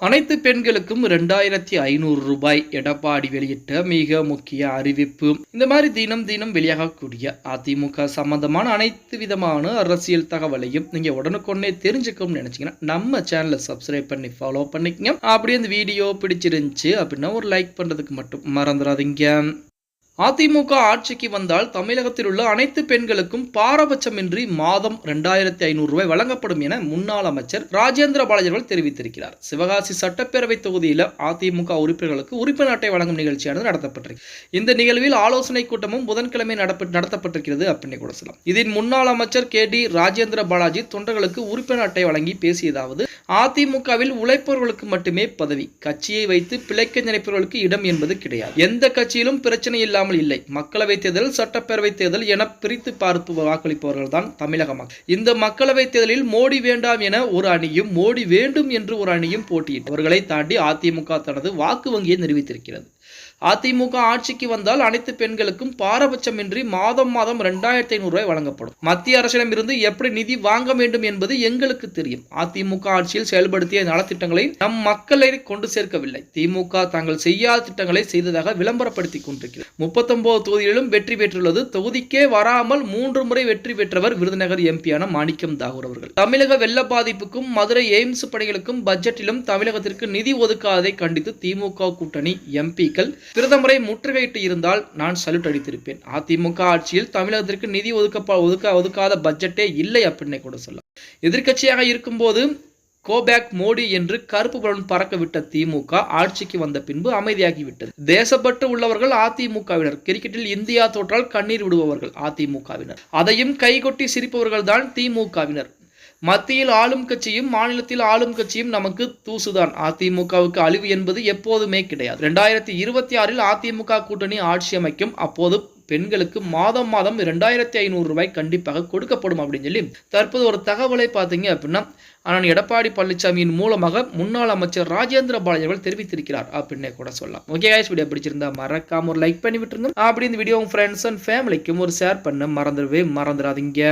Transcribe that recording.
அனைத்து பெண்களுக்கும் ரெண்டாயிரத்தி ஐநூறு ரூபாய் எடப்பாடி வெளியிட்ட மிக முக்கிய அறிவிப்பு. இந்த மாதிரி தினம் தினம் வெளியாகக்கூடிய அதிமுக சம்பந்தமான அனைத்து விதமான அரசியல் தகவலையும் நீங்க உடனுக்குடனே தெரிஞ்சுக்கணும்னு நினைச்சீங்கன்னா நம்ம சேனலை சப்ஸ்கிரைப் பண்ணி ஃபாலோ பண்ணிக்கங்க. அப்படியே இந்த வீடியோ பிடிச்சிருந்துச்சு அப்படின்னா ஒரு லைக் பண்றதுக்கு மட்டும் மறந்துடாதீங்க. அதிமுக ஆட்சிக்கு வந்தால் தமிழகத்தில் உள்ள அனைத்து பெண்களுக்கும் பாரபட்சமின்றி மாதம் ரெண்டாயிரத்தி ஐநூறு ரூபாய் வழங்கப்படும் என முன்னாள் அமைச்சர் ராஜேந்திர பாலாஜர்கள் தெரிவித்திருக்கிறார். சிவகாசி சட்டப்பேரவை தொகுதியில் அதிமுக உறுப்பினர்களுக்கு உறுப்பினர் அட்டை வழங்கும் நிகழ்ச்சியானது நடத்தப்பட்டிருக்கு. இந்த நிகழ்வில் ஆலோசனை கூட்டமும் புதன்கிழமை நடப்ப நடத்தப்பட்டிருக்கிறது அப்படின்னு கூட சொல்லலாம். இதில் முன்னாள் அமைச்சர் கே டி ராஜேந்திர பாலாஜி தொண்டர்களுக்கு உறுப்பினர் அட்டை வழங்கி பேசியதாவது அதிமுகவில் உழைப்பவர்களுக்கு மட்டுமே பதவி கட்சியை வைத்து பிழைக்க நினைப்பவர்களுக்கு இடம் என்பது கிடையாது. எந்த கட்சியிலும் பிரச்சனை இல்லாமல் இல்லை. மக்களவை தேர்தல் சட்டப்பேரவை தேர்தல் என பிரித்து பார்த்து வாக்களிப்பவர்கள் தான் தமிழக மக்கள். இந்த மக்களவை தேர்தலில் மோடி வேண்டாம் என ஒரு அணியும் மோடி வேண்டும் என்று ஒரு அணியும் போட்டியிட்டு அவர்களை தாண்டி அதிமுக தனது வாக்கு வங்கியை நிரூபித்திருக்கிறது. அதிமுக ஆட்சிக்கு வந்தால் அனைத்து பெண்களுக்கும் பாரபட்சமின்றி மாதம் மாதம் ரெண்டாயிரத்தி ஐநூறு ரூபாய் வழங்கப்படும். மத்திய அரசிடம் இருந்து எப்படி நிதி வாங்க வேண்டும் என்பது எங்களுக்கு தெரியும். அதிமுக ஆட்சியில் செயல்படுத்திய நலத்திட்டங்களை நம் மக்களை கொண்டு சேர்க்கவில்லை. திமுக தாங்கள் செய்யாத திட்டங்களை செய்ததாக விளம்பரப்படுத்தி கொண்டிருக்கிறது. முப்பத்தொன்பது தொகுதிகளிலும் வெற்றி பெற்றுள்ளது. தொகுதிக்கே வராமல் மூன்று முறை வெற்றி பெற்றவர் விருதுநகர் எம்பியான மாணிக்கம் தாகூர் அவர்கள். தமிழக வெள்ள பாதிப்புக்கும் மதுரை எய்ம்ஸ் பணிகளுக்கும் பட்ஜெட்டிலும் தமிழகத்திற்கு நிதி ஒதுக்காததை கண்டித்து திமுக கூட்டணி எம்பி எம்பிக்கள் பிரதமரை முற்றுகையிட்டு இருந்தால் நான் சல்யூட் அடித்திருப்பேன் அதிமுக ஆட்சியில் தமிழகத்திற்கு நிதி ஒதுக்க ஒதுக்க ஒதுக்காத பட்ஜெட்டே இல்லை அப்படின்னு கூட சொல்லலாம். எதிர்கட்சியாக இருக்கும்போது கோபேக் மோடி என்று கருப்பு பலன் பறக்க விட்ட திமுக ஆட்சிக்கு வந்த பின்பு அமைதியாகிவிட்டது. தேசப்பட்டு உள்ளவர்கள் அதிமுகவினர். கிரிக்கெட்டில் இந்தியா தோற்றால் கண்ணீர் விடுபவர்கள் அதிமுகவினர். அதையும் கைகொட்டி சிரிப்பவர்கள் தான் திமுகவினர். மத்தியில் ஆளும் கட்சியும் மாநிலத்தில் ஆளும் கட்சியும் நமக்கு தூசுதான். அதிமுகவுக்கு அழிவு என்பது எப்போதுமே கிடையாது. ரெண்டாயிரத்தி இருபத்தி ஆறில் அதிமுக கூட்டணி ஆட்சி அமைக்கும். அப்போது பெண்களுக்கு மாதம் மாதம் ரெண்டாயிரத்தி ஐநூறு ரூபாய் கண்டிப்பாக கொடுக்கப்படும் அப்படின்னு சொல்லி தற்போது ஒரு தகவலை பார்த்தீங்க அப்படின்னா ஆனால் எடப்பாடி பழனிசாமியின் மூலமாக முன்னாள் அமைச்சர் ராஜேந்திர பாலாஜி அவர்கள் தெரிவித்திருக்கிறார் அப்படின்னே கூட சொல்லலாம். ஓகே கைஸ் வீடியோ பிடிச்சிருந்தா மறக்காம ஒரு லைக் பண்ணி விட்டுருங்க அப்படி இந்த வீடியோ உங்க ஃப்ரெண்ட்ஸ் அண்ட் ஃபேமிலிக்கும் ஒரு ஷேர் பண்ண மறந்துடவே மறந்துடாதீங்க.